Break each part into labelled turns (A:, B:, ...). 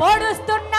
A: పొడుస్తున్న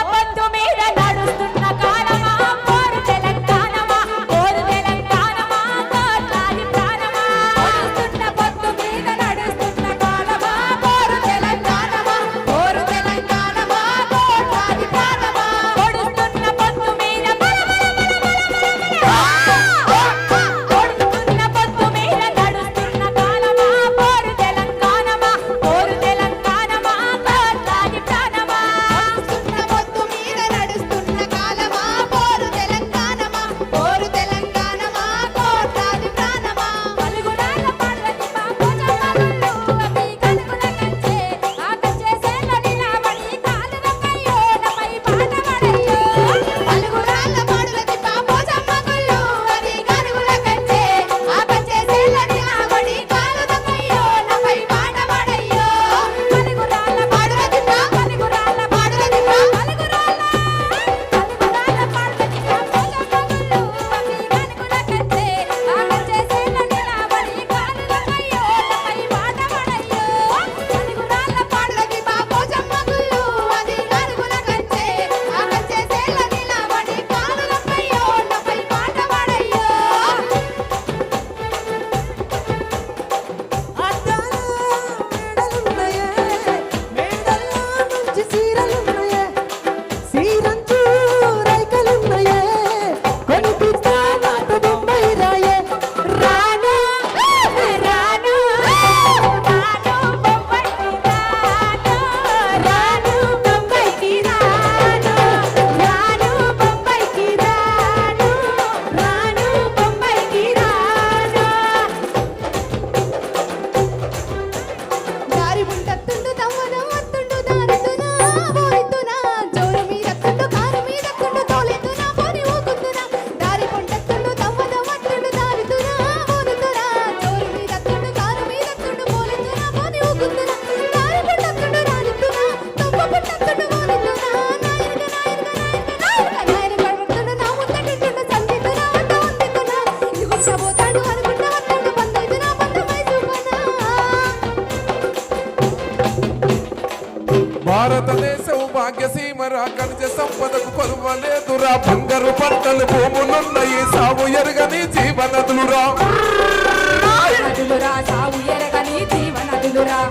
B: కొండలు భూములున్నాయి సాగు ఎరగని జీవనదులురా.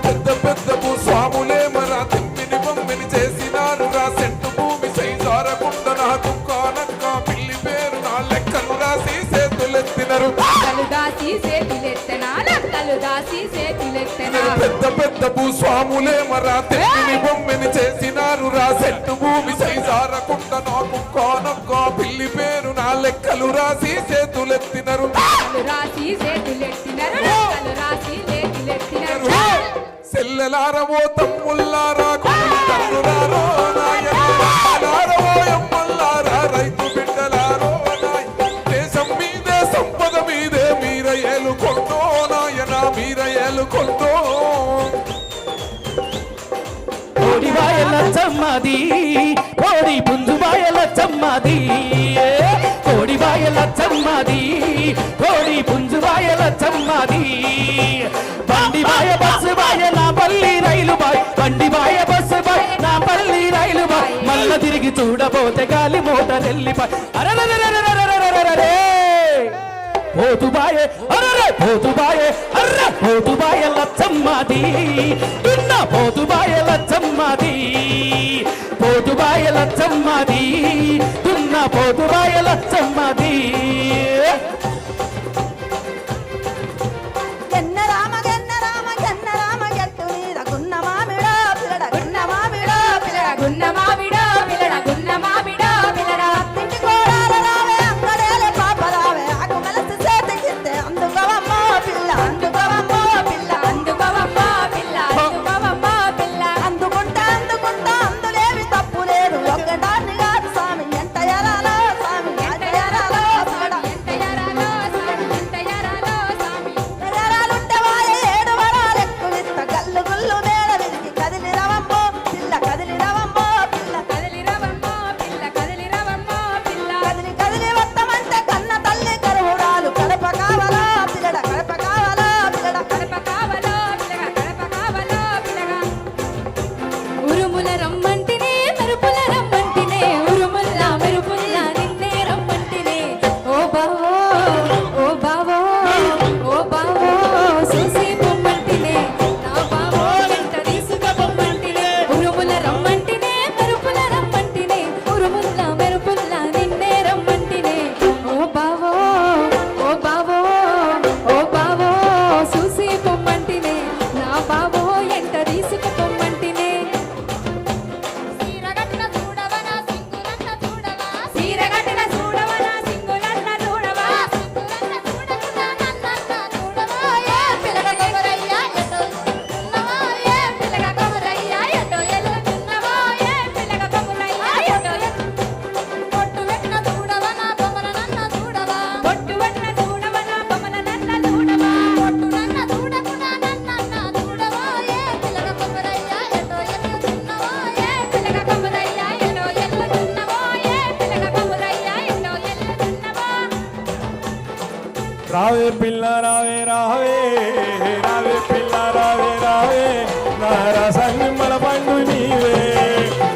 B: పెద్ద పెద్దకు స్వాములే మన తిమ్మిని బొమ్మిని చేసినారు రా సెంటు భూమి సైజార కుండ నా పిల్లి పేరు నా లెక్కలు రాసి చేతులెత్తినరు. పెద్ద పెద్ద భూస్వాములే మరా తిమ్మిని
A: బొమ్మ
B: సెల్లెలారవో తమ్ముల్లారా కోడి తమ్ములారో నాయనారవో ఎమ్మల్లారా రైతు బిడ్డలారో నాయ దేశం మీదే సంపద మీదే మీర ఏలుకొంటో నాయన మీర ఏలుకొంటో
C: కోడి వాయల చమ్మది కోడి పుంజు చమ్మది బచ్చమ్మది బండి బాయ బస్సు బాయ నా పల్లి రైలు బాయ్. బండి బాయ బస్సు బాయ్ నా పల్లి రైలు బాయ్. మళ్ళా తిరిగి చూడబోతే గాలి మోటరెల్లిపాయ్ అరే పోతుబాయే అరే పోతుబాయే అర్ర. పోతుబాయ లచ్చమ్మది. దున్న పోతుబాయ లచ్చమ్మది. పోతుబాయ లచ్చమ్మది. దున్న పోతుబాయ లచ్చమ్మది.
D: పిల్ల
E: రావే రావే రావే పిల్ల రావే రావే నా రసంగి మన పండు నీవే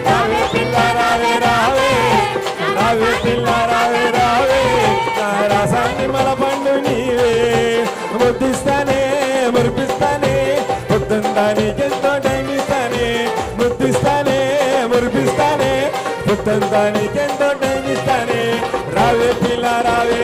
E: రావే పిల్ల రావే రావే రావే పిల్ల రావే రావే నా రసాన్ని మన పండు నీవే ముద్దిస్తానే మురిపిస్తానే పొద్దుందానికెంతో టైం ఇస్తానే ముద్దిస్తానే మురిపిస్తానే పొద్దుందానికెంతో టైం ఇస్తానే రావే పిల్ల రావే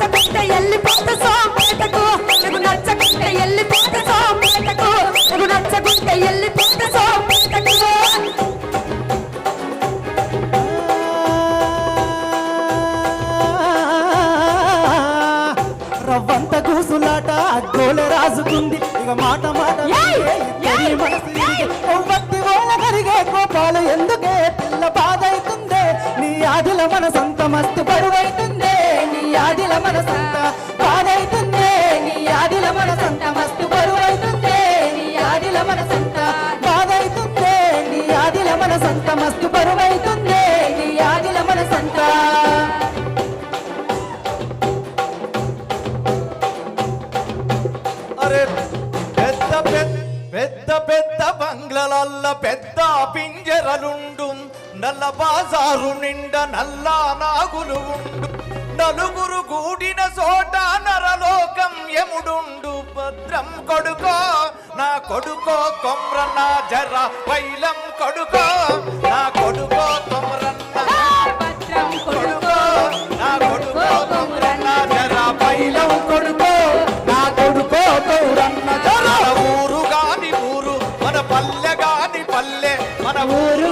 A: నాకు
F: ఎల్లిపో పెద్ద పెద్ద బంగ్లలల్ల పెద్ద పింజరలుండు నల్ల బాజారు నిండా నల్ల నాగులు ఉండు. నలుగురు గూడిన చోట నరలోకం ఎముడుండు భద్రం కొడుకో నా కొడుకో కొమ్రన్న జర వైలం కొడుకో. నా కొడుకో కొమ్రన్న
A: భద్రం
F: కొడుకో. నా కొడుకో కొమ్రన్న జర వైలం కొడుకో.
C: నా కొడుకో
F: ఊరు మన పల్లె గాని పల్లె మన ఊరు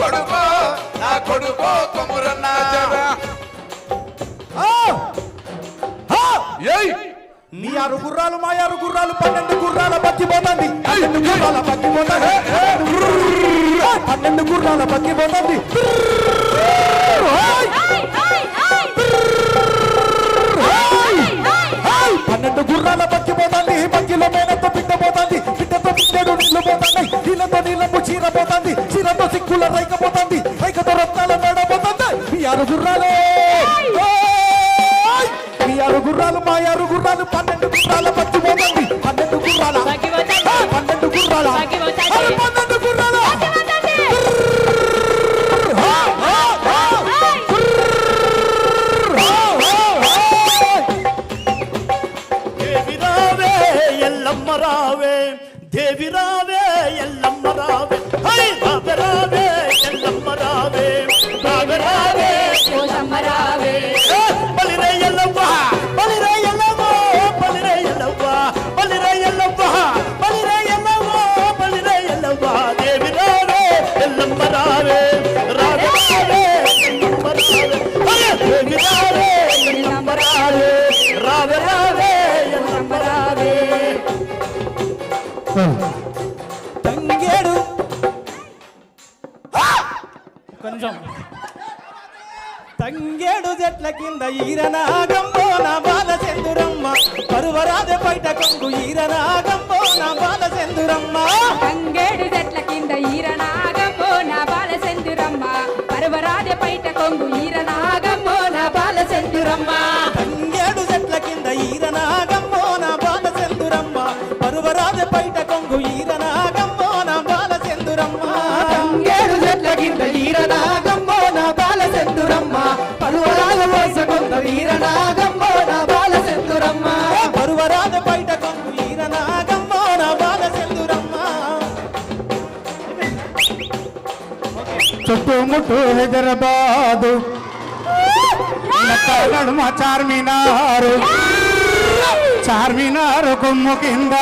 F: కొడుకో నా కొడుకో కొమురన్న. నీ
G: ఆరు గుర్రాలు మా ఆరు గుర్రాలు పన్నెండు గుర్రాల బతికిపోతుంది పన్నెండు గుర్రాల బతికిపోతుంది పన్నెండు గుర్రాల బతికిపోతుంది పన్నెండు గుర్రాల బతికిపోతుంది బక్కిలో మేనతో పిట్టపోతుంది పిట్టతో పిట్టడు నీళ్ళు పోతుంది. నీళ్ళతో నీళ్ళము చీర పోతుంది. చీరతో సిక్కుల రైక పోతుంది రైకతో రత్నాల నడపోతుంది మీ ఆరు గుర్రాలే! మీ ఆరు గుర్రాలు మా ఆరు గుర్రాలు పన్నెండు గుర్రాల బతికిపోతుంది పన్నెండు గుర్రాల? పన్నెండు గుర్రాల? పన్నెండు
C: కొంచెం తంగేడు చెట్ల కింద ఈరనాగంబో నా బాల చందురమ్మ పరువరాజ బయట కొంగు ఈరనాగంబో నా బాల చందురమ్మ
A: తంగేడు చెట్ల కింద ఈరనాగమ్మో నా బాల సెందురమ్మ పర్వరాజ పైట కొంగు ఈరనాగమ్మో నా బాల సెందురమ్మ
C: తంగేడు చెట్ల కింద ఈరనాగంబో నా బాల చందురమ్మ పరువరాజ బయట తంగేడు చెట్ల కింద ఈరనాగంబో నా బాల చందురమ్మ పరువరాజ వయస కొంత ఈరనాగంబో నా బాల చందురమ్మ పరువరాజ బయట కొంగు ఈరనాగంబో నా బాల చందురమ్మ
G: చుట్టుముట్టు హైదరాబాదు. నడుమ చార్మినారు. చార్మినారు కొమ్ము కింద.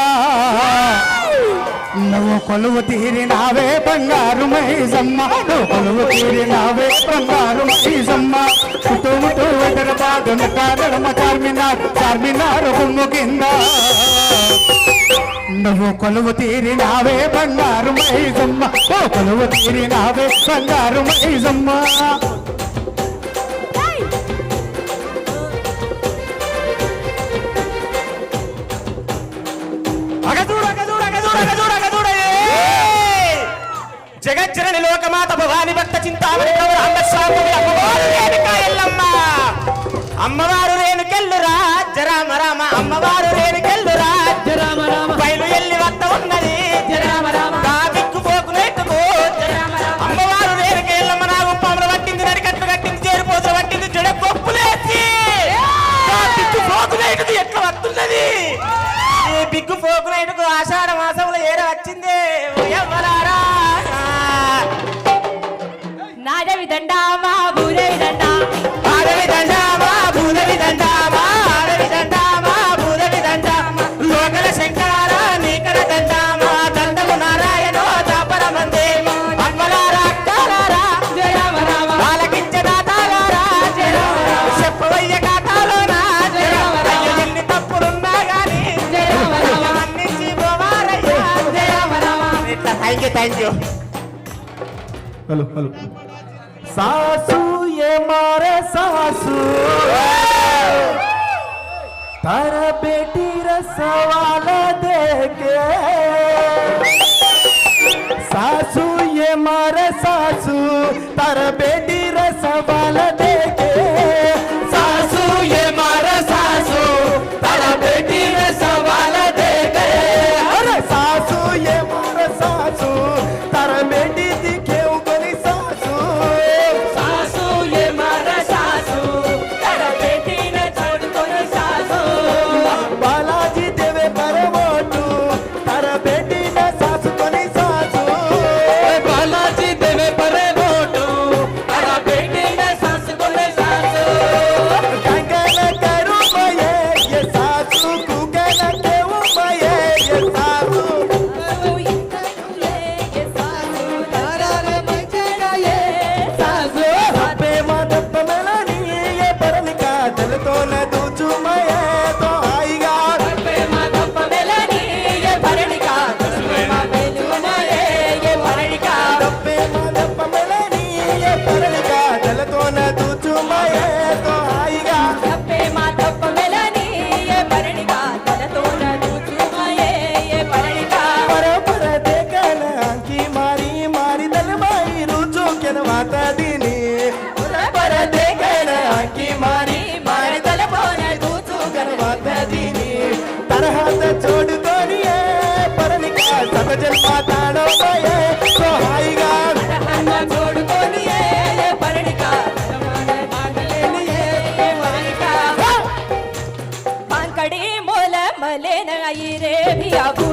G: నువ్వు కొలువు తీరినావే బంగారు మైసమ్మ నువ్వు కొలువు తీరినావే బంగారు మైసమ్మ చుట్టుముట్టు హైదరాబాదు
H: వెనక నడమ చార్మినార్ చార్మినార్ బొమ్మ కింద. నువ్వు కొలువు తీరినావే బంగారు మైజమ్మ కొలువు తీరినావే బంగారు మైజమ్మ
I: జగజ్జనని భవాని భక్త చింతామణి అమ్మవారు రేణుకా ఎల్లమ్మ. అమ్మవారు రేణుకెల్లురా రామ అమ్మవారు రేణుకెల్లురా
C: రామ రామ.
I: బయలు ఎల్లి వద్ద ఉన్నది
C: రామ రామ.
I: నా దిక్కు అమ్మవారు పట్టింది నడికట్లు కట్టింది చేరిపోతులు పట్టింది జడ కొప్పులేసి నా దిక్కు ఎట్లా వస్తున్నది ఈ బిగ్గు పోకునేటుకు ఆషాఢ మాసంలో ఏర వచ్చిందే? ఓయమ్మలారా.
H: थैंक यू हेलो हेलो सासू, ये मारे सासू। तारा बेटी रसवाल दे के सासू, ये मारे सासू। तारा बेटी
J: रसवाल दे। ya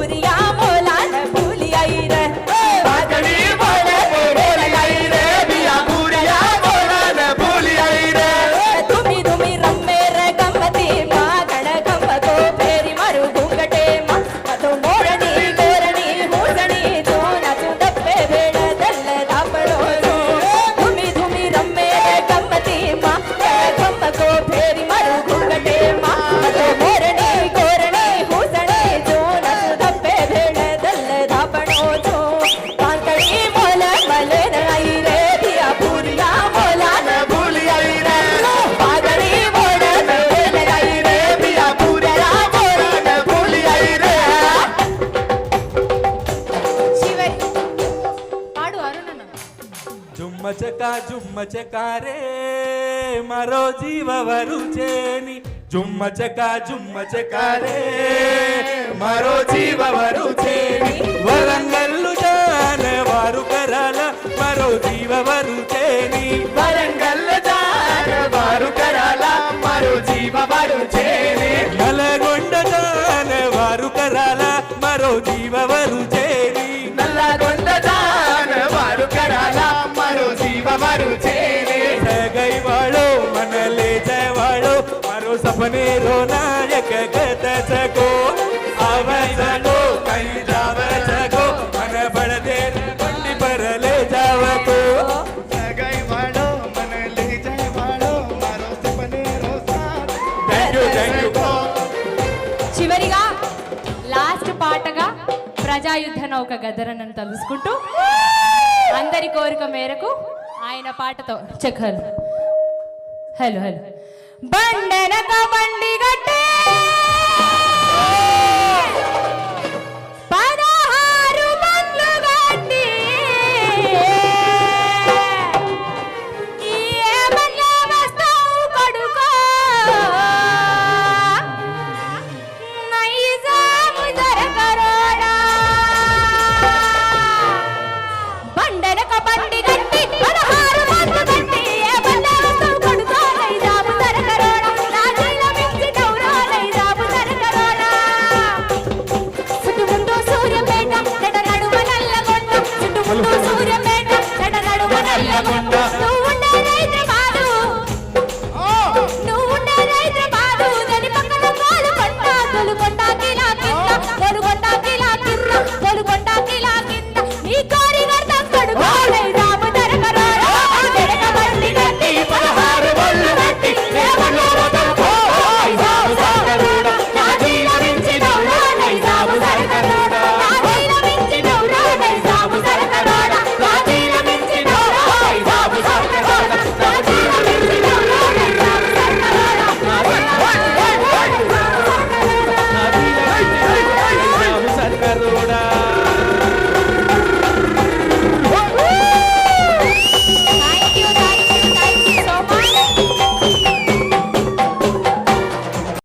K: జుమ్మ చకారే మరో జీవవరు చేని జుమ్మ చక జుమ్మ చకారే మరో జీవవరు చేని వరంగల్లు జాన వారు కరాల మరో జీవవరు చేని
H: వరంగల్ జాన వారు కరాల మరో జీవవరు చేని
K: నలగొండ జాన వారు కరాల మరో జీవవరు చేని
H: మునిరు నాయక గత జగో కై జావ
K: మన బడదే పండి వాడో మన
H: లే జై వాడో మరో రోసా చివరిగా లాస్ట్ పాటగా
A: ప్రజాయుద్ధన ఒక గదరనని తలుసుకుంటూ అందరి కోరిక మేరకు ఆయన పాటతో చెక్ హలో హలో హలో. ಬಂಡನ ಕಬಂಡಿ ಗಟ್ಟೆ